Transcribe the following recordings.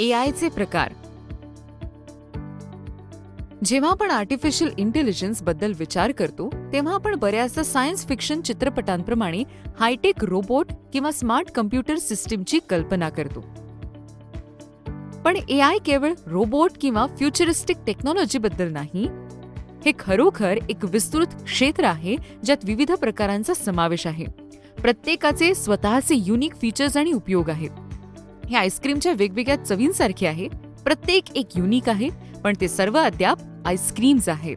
ए आयचे प्रकार. जेव्हा आपण आर्टिफिशियल इंटेलिजन्सबद्दल विचार करतो तेव्हा आपण बऱ्याचदा सायन्स फिक्शन चित्रपटांप्रमाणे हायटेक रोबोट किंवा स्मार्ट कम्प्युटर सिस्टीमची कल्पना करतो. पण ए आय केवळ रोबोट किंवा फ्युचरिस्टिक टेक्नॉलॉजीबद्दल नाही हे खरोखर एक विस्तृत क्षेत्र आहे ज्यात विविध प्रकारांचा समावेश आहे. प्रत्येकाचे स्वतःचे युनिक फीचर्स आणि उपयोग आहेत. हे आईस्क्रीमच्या वेगवेगळ्या चवींसारखे आहे. प्रत्येक एक युनिक आहे पण ते सर्व अद्याप आईस्क्रीम्स आहेत.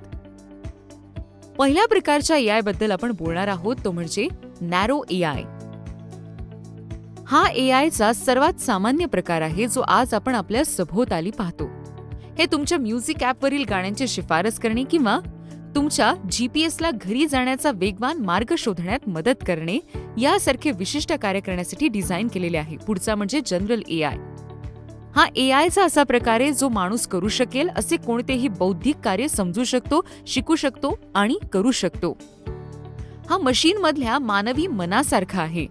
पहिल्या प्रकारच्या ए आयबद्दल आपण बोलणार आहोत तो म्हणजे नॅरो ए आय हा ए आयचा सर्वात सामान्य प्रकार आहे जो आज आपण आपल्या सभोवताली पाहतो. हे तुमच्या म्युझिक ॲपवरील गाण्यांची शिफारस करणे किंवा तुमच्या जीपीएसला घरी जाण्याचा वेगवान मार्ग शोधण्यात मदत करणे यासारखे विशिष्ट कार्य करण्यासाठी डिझाईन केलेले आहे. पुढचा म्हणजे जनरल ए आय हा ए आयचा असा प्रकार आहे जो माणूस करू शकेल असे कोणतेही बौद्धिक कार्य समजू शकतो शिकू शकतो आणि करू शकतो. हा मशीनमधल्या मानवी मनासारखा आहे.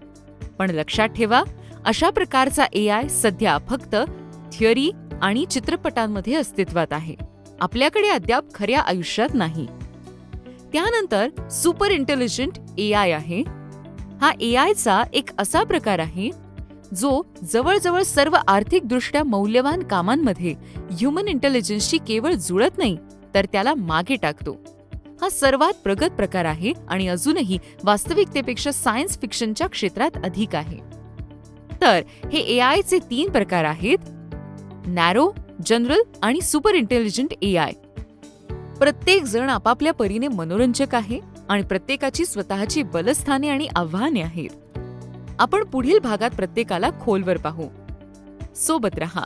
पण लक्षात ठेवा अशा प्रकारचा ए आय सध्या फक्त थिअरी आणि चित्रपटांमध्ये अस्तित्वात आहे. आपल्याकडे अद्याप खऱ्या आयुष्यात नाही. त्यानंतर सुपर इंटेलिजंट ए आय आहे. हा ए आयचा एक असा प्रकार आहे जो जवळजवळ सर्व आर्थिकदृष्ट्या मौल्यवान कामांमध्ये ह्युमन इंटेलिजन्सशी केवळ जुळत नाही तर त्याला मागे टाकतो. हा सर्वात प्रगत प्रकार आहे आणि अजूनही वास्तविकतेपेक्षा सायन्स फिक्शनच्या क्षेत्रात अधिक आहे. तर हे ए आयचे तीन प्रकार आहेत नॅरो जनरल आणि सुपर इंटेलिजंट ए आय. प्रत्येक जण आपापल्या परीने मनोरंजक आहे आणि प्रत्येकाची स्वतःची बलस्थाने आणि आव्हाने आहेत. आपण पुढील भागात प्रत्येकाला खोलवर पाहू. सोबत रहा.